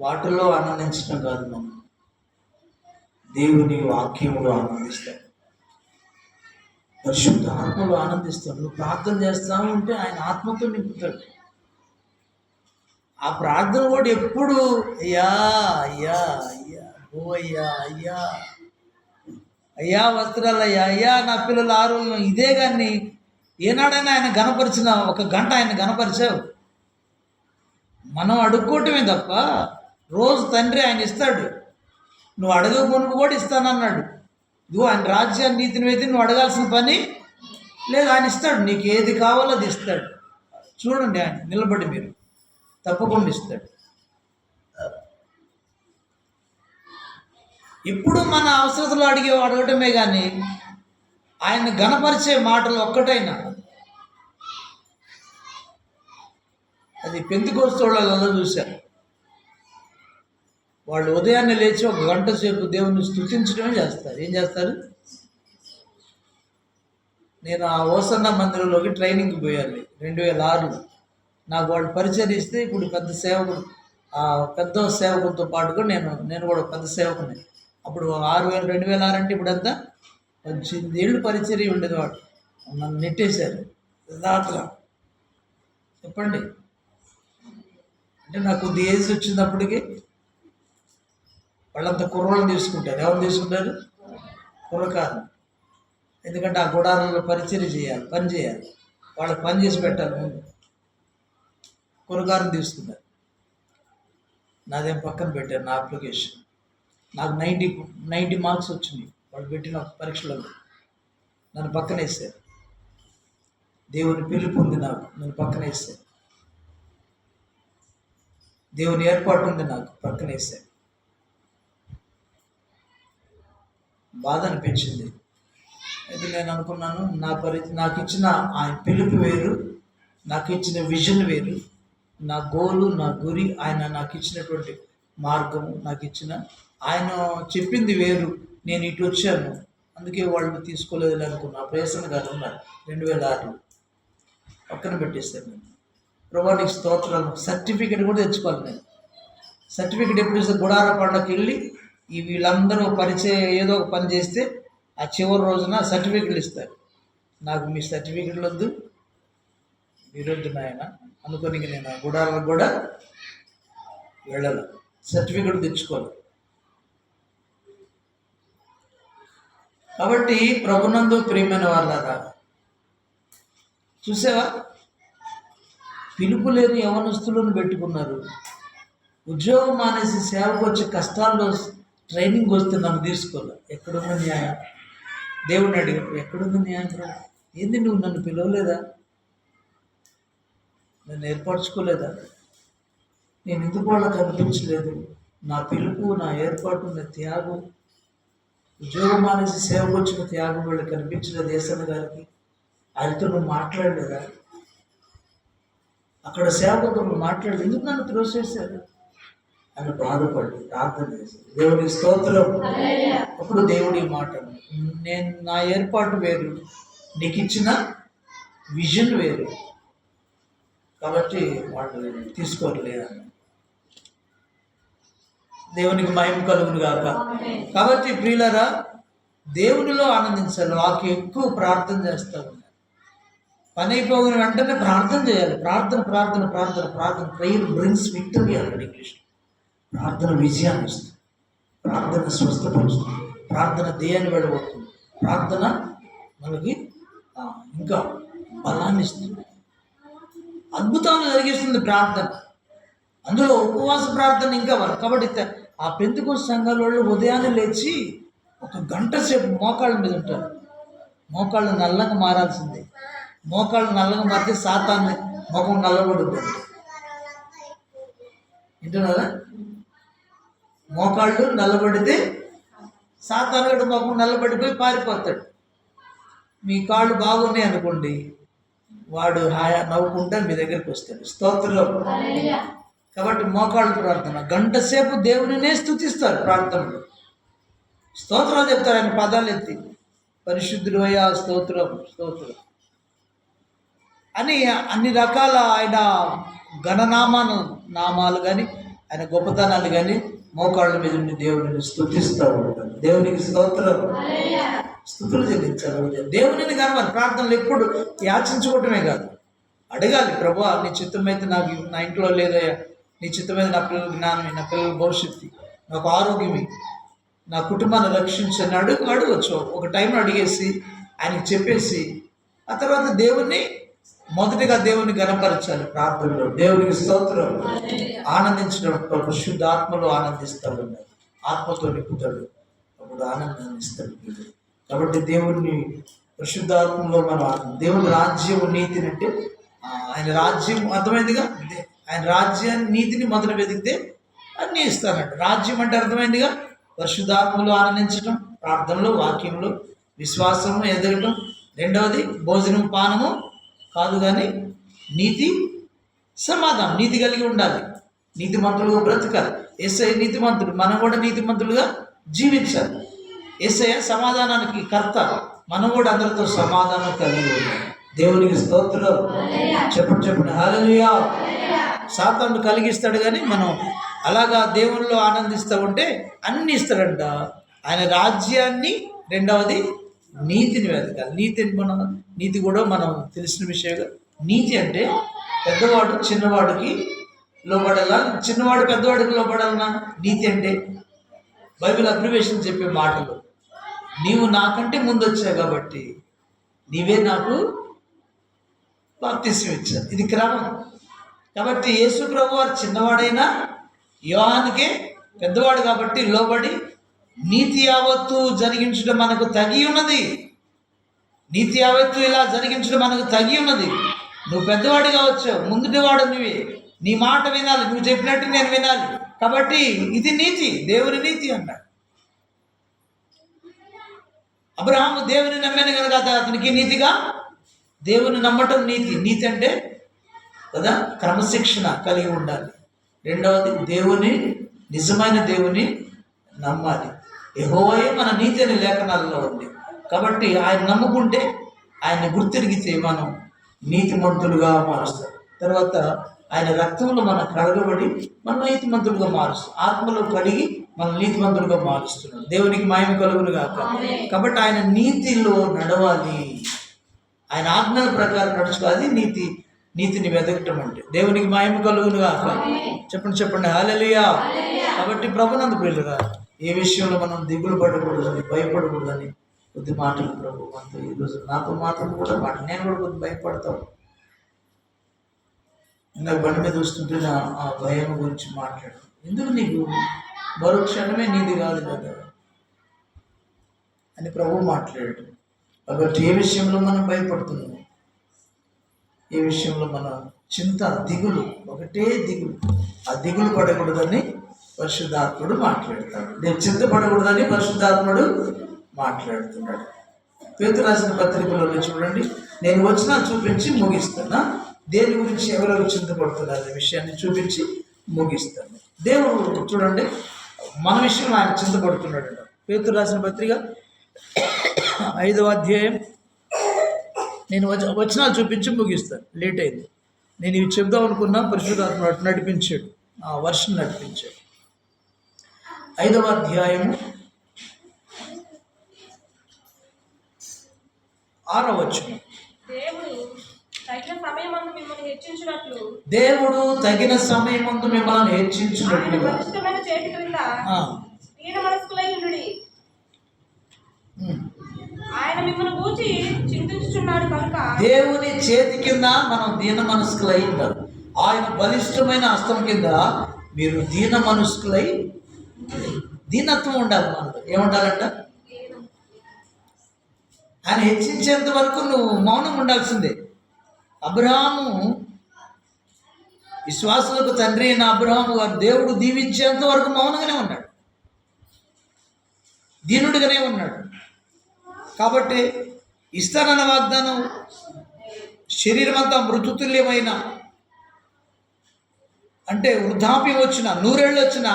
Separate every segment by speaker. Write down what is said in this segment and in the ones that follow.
Speaker 1: వాటిలో ఆనందించడం కాదు మనం. దేవుని వాక్యంలో ఆనందిస్తాం. పరిశుద్ధ ఆత్మలో ఆనందిస్తాం. నువ్వు ప్రార్థన చేస్తా ఉంటే ఆయన ఆత్మతో నింపుతాడు. ఆ ప్రార్థన కూడా ఎప్పుడు అయ్యా అయ్యా అయ్యా ఓ అయ్యా అయ్యా అయ్యా వస్త్రాలు అయ్యా అయ్యా నా పిల్లల ఆరోగ్యం ఇదే కానీ ఏనాడైనా ఆయన గనపరిచిన ఒక గంట ఆయన గనపరిచావు. మనం అడుక్కోవటమే తప్ప రోజు తండ్రి ఆయన ఇస్తాడు. నువ్వు అడగ మునుపు కూడా ఇస్తానన్నాడు. ఇదిగో ఆయన రాజ్యాన్ని నీతిని అయితే నువ్వు అడగాల్సిన పని లేదు. ఆయన ఇస్తాడు. నీకు ఏది కావాలో అది ఇస్తాడు. చూడండి ఆయన నిలబడి మీరు. తప్పకుండా ఇస్తాడు. ఇప్పుడు మన అవసరతలు అడిగే అడగటమే కానీ ఆయన గణపరిచే మాటలు ఒక్కటైనా. అది పెందుకోస్తోళ్ళలో చూశారు. వాళ్ళు ఉదయాన్నే లేచి ఒక గంట సేపు దేవుని స్థుతించడమే చేస్తారు. ఏం చేస్తారు? నేను ఆ ఓసన్న మందిరంలోకి ట్రైనింగ్కి పోయాలి. రెండు వేల ఆరు నాకు వాళ్ళు పరిచయం ఇస్తే ఇప్పుడు పెద్ద సేవకుడు ఆ పెద్ద సేవకులతో పాటుగా నేను నేను కూడా పెద్ద సేవకుని అప్పుడు ఆరు వేలు రెండు వేల ఆరు అంటే ఇప్పుడు అంతా పద్దెనిమిది ఏళ్ళు పరిచర్య ఉండేది వాడు. నన్ను నెట్టేశారు. దాతలా చెప్పండి. అంటే నాకు కొద్ది ఏజ్ వచ్చినప్పటికీ వాళ్ళంతా కుర్రలను తీసుకుంటారు. ఎవరు తీసుకుంటారు? కుర్రకారు ఎందుకంటే ఆ గుడారంలో పరిచయం చేయాలి పని చేయాలి. వాళ్ళకి పని చేసి పెట్టాలి ముందు. కుర్రకారుని తీసుకున్నారు నాదేం పక్కన పెట్టారు నా అప్లికేషన్. నాకు నైంటీ నైంటీ మార్క్స్ వచ్చినాయి. వాళ్ళు పెట్టిన పరీక్షలలో నన్ను పక్కన వేసారు దేవుని పిలుపు ఉంది నాకు. నన్ను పక్కన వేసారు దేవుని ఏర్పాటు ఉంది నాకు. పక్కన వేసారు బాధ అనిపించింది. అయితే నేను అనుకున్నాను నా పరి నాకు ఇచ్చిన ఆయన పిలుపు వేరు నాకు ఇచ్చిన విజన్ వేరు నా గోలు నా గురి ఆయన నాకు ఇచ్చినటువంటి మార్గము నాకు ఇచ్చిన ఆయన చెప్పింది వేరు నేను ఇటు వచ్చాను. అందుకే వాళ్ళు తీసుకోలేదు అనుకున్నా. ప్రయసన గారు ఉన్నారు. రెండు వేల ఆరులో. పక్కన పెట్టేస్తాను నేను ప్రభానికి స్తోత్రాలు. సర్టిఫికేట్ కూడా తెచ్చుకోవాలి నేను. సర్టిఫికెట్ ఎప్పుడు ఇస్తే గుడార పండగకి వెళ్ళి ఈ వీళ్ళందరూ పరిచయం ఏదో ఒక పని చేస్తే ఆ చివరి రోజున సర్టిఫికెట్లు ఇస్తారు. నాకు మీ సర్టిఫికెట్లు వద్దు. మీరొద్దు నాయన. అనుకొని నేను గుడాలకు కూడా వెళ్ళను. సర్టిఫికెట్ తెచ్చుకోను. కాబట్టి ప్రభునందు ప్రియమైన వాళ్ళరా చూసావా? పిలుపు లేని యవనస్తులను పెట్టుకున్నారు. ఉద్యోగం మానేసి సేవకు వచ్చే కష్టాల్లో ట్రైనింగ్ వస్తే నన్ను తీసుకోవాలి ఎక్కడున్న న్యాయం? దేవుడిని అడిగాడు ఎక్కడుంది న్యాయం ఏంది నువ్వు నన్ను పిలవలేదా? నన్ను ఏర్పరచుకోలేదా? నేను ఎందుకు వాళ్ళకి అనిపించలేదు? నా పిలుపు నా ఏర్పాటు నా త్యాగం. ఉద్యోగం మానేసి సేవకు వచ్చిన త్యాగం వాళ్ళకి కనిపించలేదు ఏసన్న గారికి. ఆయనతో నువ్వు మాట్లాడలేదా? అక్కడ సేవకులతో నువ్వు మాట్లాడలేదు. ఎందుకు నన్ను త్రోసేశారు ఆమె బాధపడి ప్రార్థన చేసి దేవుని స్తోత్రం. అప్పుడు దేవుడి మాట నేను నా ఏర్పాటు వేరు. నీకు ఇచ్చిన విజన్ వేరు. కాబట్టి వాళ్ళు తీసుకోవట్లేదన్న దేవునికి మహిమ కలుగును గాక. కాబట్టి ప్రియులరా దేవునిలో ఆనందించాలి. వాకి ఎక్కువ ప్రార్థన చేస్తూ ఉన్నారు. పని అయిపోయిన వెంటనే ప్రార్థన చేయాలి. ప్రార్థన ప్రార్థన ప్రార్థన ప్రార్థన. ప్రేయర్ బ్రింగ్స్ విక్టరీ అన్నాడు ఇంగ్లీష్లో. ప్రార్థన విజయాన్ని ఇస్తుంది ప్రార్థన స్వస్థపరుస్తుంది. ప్రార్థన దేయాన్ని వెళ్ళబోతుంది ప్రార్థన మనకి ఇంకా బలాన్ని ఇస్తుంది అద్భుతాలు జరిగిస్తుంది ప్రార్థన. అందులో ఉపవాస ప్రార్థన ఇంకా వరకు. కాబట్టి ఆ పెంతుకో సంఘాల వాళ్ళు ఉదయాన్నే లేచి ఒక గంట సేపు మోకాళ్ళ మీద ఉంటారు. మోకాళ్ళు నల్లగా మారాల్సిందే. మోకాళ్ళు నల్లగా మారితే సాతాన్ని ముఖం నల్లబడుతుంది వింటున్నారా? మోకాళ్ళు నల్లబడితే సాతానుగడు ముఖం నల్లబడిపోయి పారిపోతాడు. మీ కాళ్ళు బాగున్నాయి అనుకోండి వాడు హాయా నవ్వుకుంటా మీ దగ్గరికి వస్తాడు. స్తోత్రం కాబట్టి మోకాళ్ళు ప్రార్థన. గంట సేపు దేవునినే స్థుతిస్తారు ప్రార్థనలో. స్తోత్రాలు చెప్తారు ఆయన పదాలు ఎత్తి. పరిశుద్ధుడు అయ్యా స్తోత్రం స్తోత్రం. అని అన్ని రకాల ఆయన గణనామాను నామాలు కానీ ఆయన గొప్పతనాలు కానీ మోకాళ్ళ మీద ఉండి దేవుడిని స్తుతిస్తూ ఉంటారు దేవునికి స్తోత్రం. స్థుతులు చెల్లించాలి దేవునిని కనవాలి ప్రార్థనలు ఎప్పుడు యాచించుకోవటమే కాదు. అడగాలి ప్రభు నీ చిత్తమైతే నాకు నా ఇంట్లో లేదయ్యా. నీ చిత్తమైతే నా పిల్లల జ్ఞానం నా పిల్లల భవిష్యత్తు. నాకు ఆరోగ్యమే. నా కుటుంబాన్ని రక్షించని అడుగు అడగచ్చు ఒక టైం అడిగేసి ఆయనకి చెప్పేసి ఆ తర్వాత దేవుణ్ణి మొదటిగా దేవుని గణపరచాలి ప్రార్థనలో దేవునికి స్తోత్రం. ఆనందించడం పరిశుద్ధ ఆత్మలో ఆనందిస్తూ ఉన్నాడు. ఆత్మతో నింపుతాడు. అప్పుడు ఆనందాన్ని ఇస్తాడు. కాబట్టి దేవుడిని పరిశుద్ధాత్మలో మనం. దేవుని రాజ్యం నీతిని అంటే ఆయన రాజ్యం అర్థమైందిగా? ఆయన రాజ్యాన్ని నీతిని మొదలు వెతికితే అన్నీ ఇస్తానంట రాజ్యం అంటే అర్థమైందిగా? పరిశుద్ధాత్మలో ఆనందించడం ప్రార్థనలో వాక్యంలో విశ్వాసము ఎదగటం. రెండవది భోజనం పానము కాదు కానీ నీతి సమాధానం నీతి కలిగి ఉండాలి. నీతిమంతులుగా బ్రతకాలి. ఎస్ఐ నీతిమంతుడు మనం కూడా నీతిమంతులుగా జీవించాలి. ఎస్ఐ సమాధానానికి కర్త మనం కూడా అందరితో సమాధానం కలిగి ఉండాలి. దేవునికి స్తోత్రం. చెప్పండి చెప్పండి. హాలలుయా సాతాను కలిగిస్తాడు కానీ మనం అలాగా దేవుల్లో ఆనందిస్తూ ఉంటే అన్ని ఇస్తాడంట. ఆయన రాజ్యాన్ని రెండవది నీతిని వెతకాలి నీతి మనం నీతి కూడా మనం తెలిసిన విషయం నీతి అంటే పెద్దవాడు చిన్నవాడికి లోపడాలా చిన్నవాడు పెద్దవాడికి లోపడాలనా నీతి అంటే బైబిల్ అబ్రివేషన్ చెప్పే మాటలు. నీవు నాకంటే ముందు వచ్చావు కాబట్టి నీవే నాకు బాప్తిసం ఇచ్చారు ఇది క్రమం. కాబట్టి యేసు ప్రభు వారు చిన్నవాడైనా యోహానికే పెద్దవాడు కాబట్టి లోబడి నీతి యావత్తు జరిగించడం మనకు తగి ఉన్నది. నీతి యావత్తు ఇలా జరిగించడం మనకు తగి ఉన్నది. నువ్వు పెద్దవాడిగా వచ్చావు ముందుటివాడు నువ్వే. నీ మాట వినాలి నువ్వు చెప్పినట్టు నేను వినాలి. కాబట్టి ఇది నీతి దేవుని నీతి అన్నాడు అబ్రహాము దేవుని నమ్మాను కనుక అతనికి నీతిగా? దేవుని నమ్మటం నీతి. నీతి అంటే కదా క్రమశిక్షణ కలిగి ఉండాలి. రెండవది దేవుని నిజమైన దేవుని నమ్మాలి. యెహోవాయే మన నీతి అనే లేఖనాల్లో ఉంది. కాబట్టి ఆయన నమ్ముకుంటే ఆయన్ని గుర్తిరిగితే మనం నీతిమంతులుగా మారుస్తాం తర్వాత ఆయన రక్తంలో మనం కడగబడి మనం నీతిమంతులుగా మారుస్తాం ఆత్మలో కడిగి మనం నీతిమంతులుగా మారుస్తున్నాం దేవునికి మాయం కలుగును గాక. కాబట్టి ఆయన నీతిలో నడవాలి. ఆయన ఆజ్ఞల ప్రకారం నడుచుకోవాలి. నీతి నీతిని వెతకటం అంటే. దేవునికి మాయం కలుగును గాక. చెప్పండి చెప్పండి. హాలెలుయా కాబట్టి ప్రభునందు ప్రియులుగా ఏ విషయంలో మనం దిగులు పడకూడదని భయపడకూడదని కొద్ది మాటలు ప్రభు మనతో ఈరోజు నాతో మాత్రం కూడా మాట నేను కూడా కొద్ది భయపడతాను. ఇందాక బండి మీద వస్తుంటే నా ఆ భయం గురించి మాట్లాడు ఎందుకు నీకు? మరో క్షణమే నీది కాదు కదా అని ప్రభు మాట్లాడాడు. కాబట్టి ఏ విషయంలో మనం భయపడుతున్నాము ఏ విషయంలో మన చింత దిగులు ఒకటే దిగులు. ఆ దిగులు పడకూడదని పరిశుద్ధాత్ముడు మాట్లాడతాడు. నేను చింతపడకూడదని పరిశుద్ధాత్ముడు మాట్లాడుతున్నాడు. పేరు రాసిన పత్రికలో చూడండి. నేను వచ్చినా చూపించి ముగిస్తున్నా. దేని గురించి ఎవరెవరు చింతపడుతున్నారు అనే విషయాన్ని చూపించి ముగిస్తాను దేవుడు చూడండి. మన విషయం ఆయన చింతపడుతున్నాడు. పేతు రాసిన పత్రిక ఐదవ అధ్యాయం. నేను వచ్చ వచ్చినా చూపించి ముగిస్తాను లేట్ అయింది. నేను ఇవి చెప్దాం అనుకున్నా. పరిశుద్ధాత్మ నడిపించాడు. ఆ వర్షం నడిపించాడు. ఐదవ అధ్యాయము ఆరవ వచనం
Speaker 2: దేవుడు తగిన సమయమందు మిమ్మల్ని హెచ్చించినట్లు.
Speaker 1: దేవుడు తగిన సమయం ముందు మిమ్మల్ని
Speaker 2: ఆయన మిమ్మల్ని చింతించుచున్నాడు కనుక
Speaker 1: దేవుని చేతి కింద మనం దీన మనస్కులై ఉంటారు ఆయన బలిష్టమైన హస్తం కింద మీరు దీన మనస్కులై దీనత్వం ఉండాలి మనలో ఏముండాలంట ఆయన హెచ్చించేంత వరకు నువ్వు మౌనం ఉండాల్సిందే. అబ్రహాము విశ్వాసులకు తండ్రి అయిన అబ్రహాము గారు దేవుడు దీవించేంత వరకు మౌనంగానే ఉన్నాడు. దీనుడిగానే ఉన్నాడు. కాబట్టి ఇస్తానన్న వాగ్దానం శరీరం అంతా మృతుతుల్యమైన అంటే వృద్ధాప్యం వచ్చిన నూరేళ్ళు వచ్చిన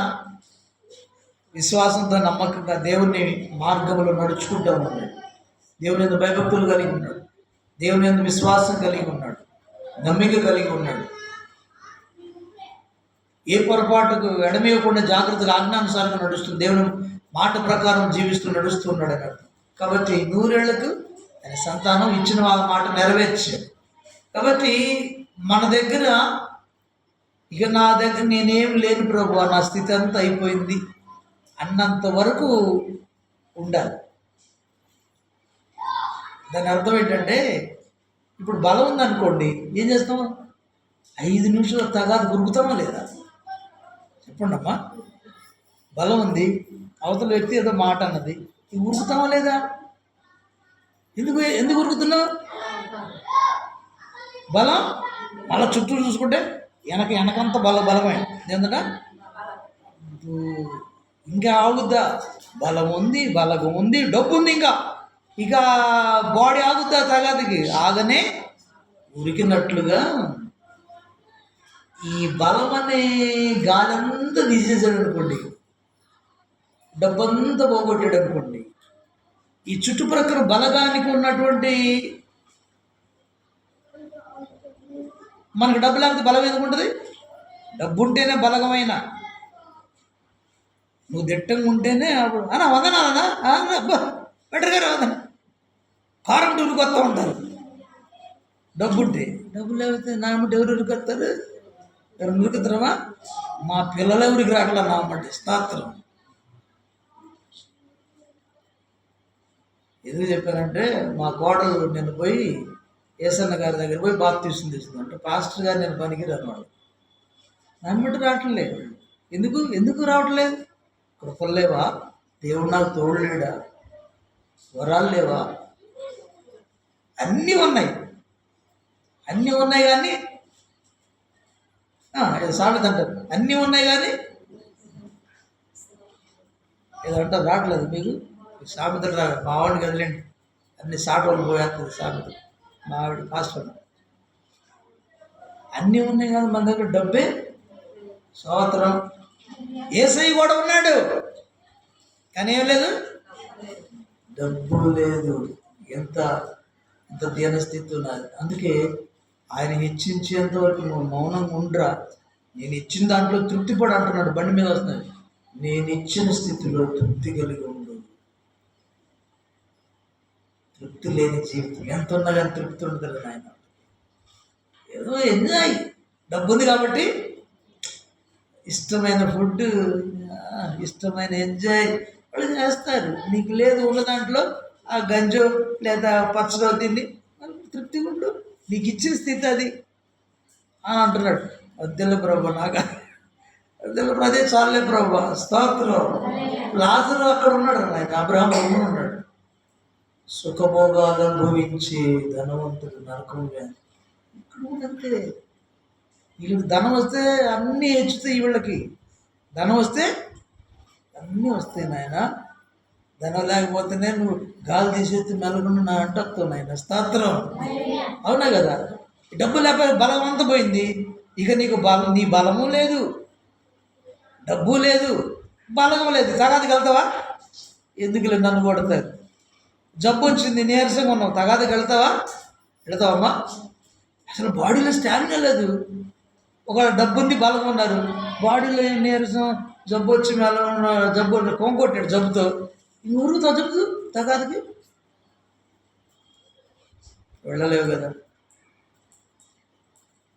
Speaker 1: విశ్వాసంతో నమ్మకంగా దేవుని మార్గంలో నడుచుకుంటూ ఉన్నాడు. దేవుని ఎందు భయభక్తులు కలిగి ఉన్నాడు. దేవుని ఎందు విశ్వాసం కలిగి ఉన్నాడు. నమ్మిక కలిగి ఉన్నాడు. ఏ పొరపాటుకు ఎడమేయకుండా జాగ్రత్తగా ఆజ్ఞానుసారంగా నడుస్తుంది దేవుని మాట ప్రకారం జీవిస్తూ నడుస్తూ ఉన్నాడు అన్నట్టు కాబట్టి నూరేళ్ళకు ఆయన సంతానం ఇచ్చిన వాళ్ళ మాట నెరవేర్చాడు. కాబట్టి మన దగ్గర ఇక నా దగ్గర నేనేం లేను ప్రభు నా స్థితి అంతా అయిపోయింది. అన్నంత వరకు ఉండాలి. దాని అర్థం ఏంటంటే ఇప్పుడు బలం ఉందనుకోండి ఏం చేస్తాం? ఐదు నిమిషాలు తగాదు గురుకుతామా లేదా? చెప్పండి అమ్మా బలం ఉంది అవతల వ్యక్తి ఏదో మాట అన్నది ఇది ఉరుకుతామా లేదా? ఎందుకు ఎందుకు ఉరుకుతున్నావు? బలం? మళ్ళీ చుట్టూ చూసుకుంటే వెనక వెనకంత బల బలమే. ఎందుకంటే ఇంకా ఆగుద్దా? బలం ఉంది బలగం ఉంది డబ్బు ఉంది ఇంకా. ఇక బాడీ ఆగుద్దా తగదికి? ఆగనే ఉరికినట్లుగా. ఈ బలం అనే గాలంతా తీసేసాడు అనుకోండి డబ్బంతా పోగొట్టాడు అనుకోండి ఈ చుట్టుప్రక్కల బలగానికి ఉన్నటువంటి మనకు డబ్బు లేకపోతే బలం ఎందుకుంటుంది? డబ్బు ఉంటేనే బలగమైన. నువ్వు దిట్టంగా ఉంటేనే అప్పుడు అన్నా వందనాలనా అబ్బా బెటర్ గారు వదన? కారం టూరుకు వస్తూ ఉంటారు. డబ్బుంటే. డబ్బు లేకపోతే నా అమ్మటి ఎవరు ఉరికొస్తారు ఎవరు ఉరుకుతారమా మా పిల్లలు ఎవరికి రాకలా నా అమ్మటి స్తోత్రం. ఎందుకు చెప్పానంటే మా కోడలు నేను పోయి ఏసన్న గారి దగ్గర పోయి బాప్తీసం తీసుకుంది అంటే పాస్టర్ గారు నేను పనికిరాను వాళ్ళు. నమ్మటి రావట్లేదు. ఎందుకు? ఎందుకు రావట్లేదు? కృపలు లేవా దేవుడు నాకు తోడు లేడా వరాలు లేవా? అన్నీ ఉన్నాయి. అన్నీ ఉన్నాయి కానీ ఏదో సామెత అంటారు. అన్నీ ఉన్నాయి కానీ ఏదో అంటారు రావట్లేదు మీకు? సామెతలు రాదు మా వాడిని కదలండి. అన్ని సాటోళ్ళు పోయేస్తుంది సామెత మా ఆవిడ పాస్టర్. అన్నీ ఉన్నాయి కానీ మన దగ్గర డబ్బే సంవత్సరం ఏసై కూడా ఉన్నాడు. కానీ ఏం లేదు? డబ్బు లేదు. ఎంత ఎంత దీనస్థితి ఉన్నది. అందుకే ఆయన హెచ్చించేంత వరకు నువ్వు మౌనంగా ఉండరా. నేను ఇచ్చిన దాంట్లో తృప్తి పడు అంటున్నాడు. బండి మీద వస్తున్నాడు. నేను ఇచ్చిన స్థితిలో తృప్తి కలిగి ఉండు. తృప్తి లేని జీవితం. ఎంత ఉన్నా కానీ తృప్తి ఉండదు ఆయన ఏదో ఎంజాయ్. డబ్బు ఉంది కాబట్టి ఇష్టమైన ఫుడ్ ఇష్టమైన ఎంజాయ్ వాళ్ళు చేస్తారు. నీకు లేదు ఉన్న దాంట్లో ఆ గంజో లేదా పచ్చడో తిండి వాళ్ళకి తృప్తిగా ఉండు. నీకు ఇచ్చిన స్థితి అది అని అంటున్నాడు. వద్దెల ప్రభు నాకు వద్దెల ప్రదే చాలే ప్రభు స్తోత్రం. లాజరు అక్కడ ఉన్నాడు ఆయన అబ్రహం ఉన్నాడు. సుఖభోగాలు అనుభవించి ధనవంతుడు నరకం వ్యాధి. ఇక్కడ ఉన్నంతే వీళ్ళకి ధనం వస్తే అన్నీ హెచ్చుతాయి వీళ్ళకి. ధనం వస్తే అన్నీ వస్తాయి నాయన. ధనం లేకపోతేనే నువ్వు గాలి తీసేస్తే మెలకుండా నా అంటూ నాయన. స్తోత్రం. అవునా కదా? ఈ డబ్బు లేకపోతే బలం అంత పోయింది. ఇక నీకు బలం నీ బలము లేదు. డబ్బు లేదు. బలము లేదు. తగాదికి వెళ్తావా ఎందుకులే నన్ను కొడతారు? జబ్బు వచ్చింది నీరసంగా ఉన్నావు. తగాదికి వెళ్తావా వెళ్తావమ్మా. అసలు బాడీలో స్టామినా లేదు. ఒక డబ్బు ఉంది బలం ఉన్నారు. బాడీలో ఏం నీరసం? జబ్బు వచ్చి మేళ జబ్బు కొంగొట్టాడు జబ్బుతో. ఊరుతో జబ్బు తగాదికి? వెళ్ళలేవు కదా.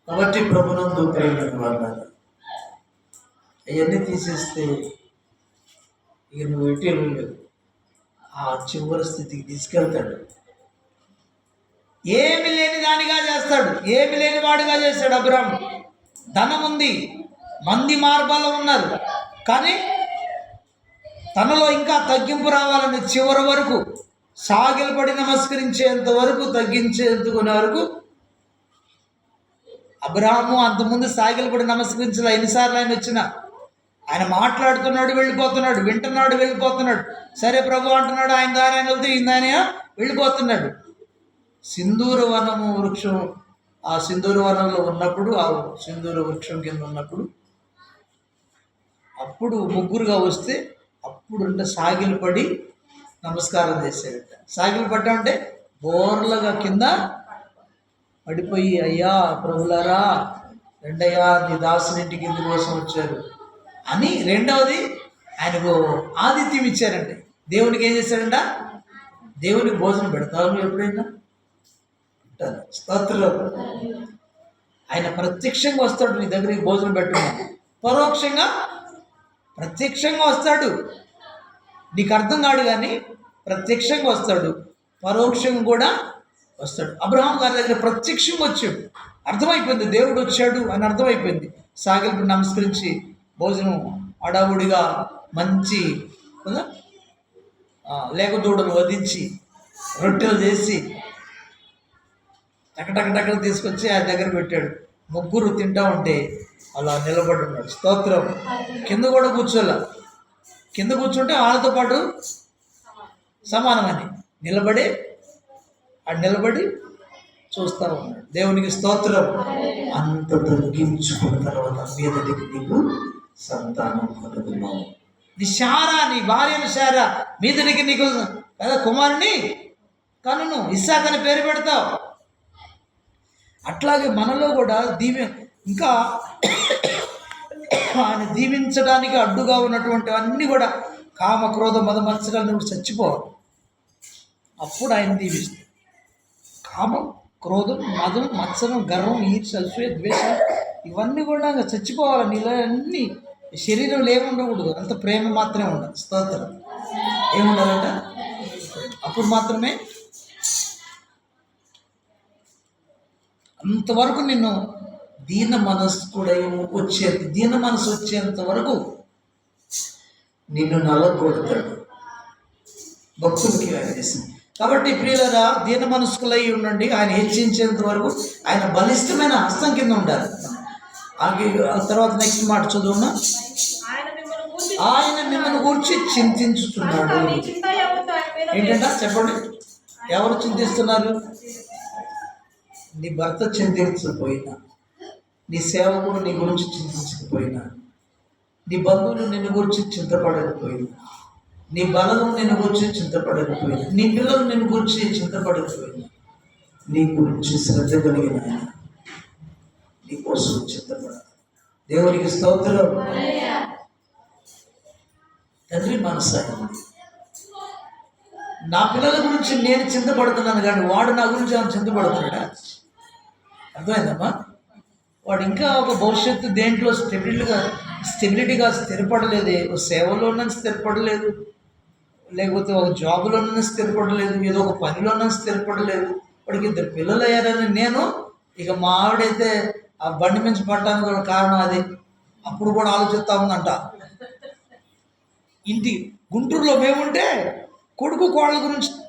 Speaker 1: కాబట్టి ప్రభునందు ప్రేమైన వాళ్ళారు అవన్నీ తీసేస్తే ఇక నువ్వు ఎట్టి వెళ్ళలేవు. ఆ చివరి స్థితికి తీసుకెళ్తాడు. ఏమి లేని దానిగా చేస్తాడు. ఏమి లేని వాడిగా చేస్తాడు అబ్రామ్ ధనం ఉంది మంది మార్గాల్లో ఉన్నారు. కానీ తనలో ఇంకా తగ్గింపు రావాలని చివరి వరకు సాగిలపడి నమస్కరించేంత వరకు తగ్గించేందుకునే వరకు అబ్రాహము అంతకుముందు సాగిలపడి నమస్కరించలే. ఎన్నిసార్లు ఆయన వచ్చిన? ఆయన మాట్లాడుతున్నాడు వెళ్ళిపోతున్నాడు వింటున్నాడు వెళ్ళిపోతున్నాడు. సరే ప్రభు అంటున్నాడు ఆయన దారి ఆయన వెళ్తే ఈయన వెళ్ళిపోతున్నాడు. సింధూర వనము వృక్షం ఆ సింధూరు వనంలో ఉన్నప్పుడు ఆ సింధూరు వృక్షం కింద ఉన్నప్పుడు అప్పుడు ముగ్గురుగా వస్తే అప్పుడుంటే సాగిలు పడి నమస్కారం చేసేట సాగిలు పడ్డామంటే బోర్లగా కింద పడిపోయి అయ్యా ప్రభులారా రెండయ్యా నీ దాసునింటికి ఇందుకోసం వచ్చారు? అని రెండవది ఆయనకు ఆతిథ్యం ఇచ్చారండి. దేవునికి ఏం చేశారంట? దేవునికి భోజనం పెడతావు ఎప్పుడైనా. పెట్టాలి. స్తోత్రం ఆయన ప్రత్యక్షంగా వస్తాడు నీ దగ్గరికి భోజనం పెట్టుకున్నాడు పరోక్షంగా ప్రత్యక్షంగా వస్తాడు. నీకు అర్థం కాడు కానీ ప్రత్యక్షంగా వస్తాడు. పరోక్షంగా కూడా వస్తాడు. అబ్రహాం గారి దగ్గర ప్రత్యక్షంగా వచ్చాడు. అర్థమైపోయింది. దేవుడు వచ్చాడు అని అర్థమైపోయింది. సాగిలిపి నమస్కరించి భోజనం అడావుడిగా మంచి లేకదూడలు వధించి రొట్టెలు చేసి టకటక తీసుకొచ్చి ఆయన దగ్గర పెట్టాడు. ముగ్గురు తింటా ఉంటే అలా నిలబడి ఉన్నాడు. స్తోత్రం. కింద కూడా కూర్చోలే. కింద కూర్చుంటే వాళ్ళతో పాటు సమానమని. నిలబడి ఆ నిలబడి చూస్తా ఉన్నాడు. దేవునికి స్తోత్రం. అంత తొలగించుకున్న తర్వాత మీదటికి నీకు సంతానం కలుగున్నావు నీ శారా నీ భార్యను శారా మీదటికి నీకు కదా కుమారుని? కనును. ఇస్సాకని అని పేరు పెడతావు. అట్లాగే మనలో కూడా దీవె ఇంకా ఆయన దీవించడానికి అడ్డుగా ఉన్నటువంటి అన్నీ కూడా కామ క్రోధ మద మత్సరాలను కూడా చచ్చిపోవాలి. అప్పుడు ఆయన దీవిస్తాడు. కామం క్రోధం మదం మత్సరం గర్వం ఈర్ష అసూయ ద్వేషం ఇవన్నీ కూడా ఇంకా చచ్చిపోవాలి. నీలో అన్ని శరీరంలో ఏముండకూడదు అంత ప్రేమ మాత్రమే ఉండదు స్తోత్రం. ఏముండాలంట? అప్పుడు మాత్రమే అంతవరకు నిన్ను దీన మనస్సు కూడా వచ్చేంత దీన మనసు వచ్చేంత వరకు నిన్ను నలగొడతాడు. భక్తులకి ఆయన చేసింది. కాబట్టి ప్రియులరా దీన మనస్కులై ఉండండి. ఆయన హెచ్చించేంత వరకు ఆయన బలిష్టమైన హస్తం కింద ఉండాలి. తర్వాత నెక్స్ట్ మాట చదువునా.
Speaker 2: ఆయన మిమ్మల్ని గూర్చి
Speaker 1: చింతించుతున్నాడు. ఏంటంట? చెప్పండి. ఎవరు చింతిస్తున్నారు? నీ భర్త చింతించకపోయినా నీ సేవకుడు నీ గురించి చింతించకపోయినా నీ బంధువులు నిన్ను గురించి చింతపడకపోయినా నీ బలము నిన్ను గురించి చింతపడకపోయినా నీ పిల్లలు నిన్ను గురించి చింతపడకపోయినా నీ గురించి శ్రద్ధ కలిగిన ఆయన నీ కోసం చింతపడ దేవునికి స్తోత్రం. తండ్రి మనసాయి నా పిల్లల గురించి నేను చింతపడుతున్నాను కానీ వాడు నా గురించి ఏమైనా చింతపడుతున్నాడా? అర్థమైందమ్మా? వాడు ఇంకా ఒక భవిష్యత్తు దేంట్లో స్టెబిలిటీగా స్టెబిలిటీగా స్థిరపడలేదే. ఒక సేవలోనే స్థిరపడలేదు. లేకపోతే ఒక జాబులోనే స్థిరపడలేదు. ఏదో ఒక పనిలోనే స్థిరపడలేదు. వాడికి ఇద్దరు పిల్లలు అయ్యారని నేను ఇక మా ఆవిడైతే ఆ బండి మించి పడటానికి కూడా కారణం అది. అప్పుడు కూడా ఆలోచిస్తా ఉందంట. ఇంటి గుంటూరులో మేముంటే కొడుకు కోళ్ళ గురించి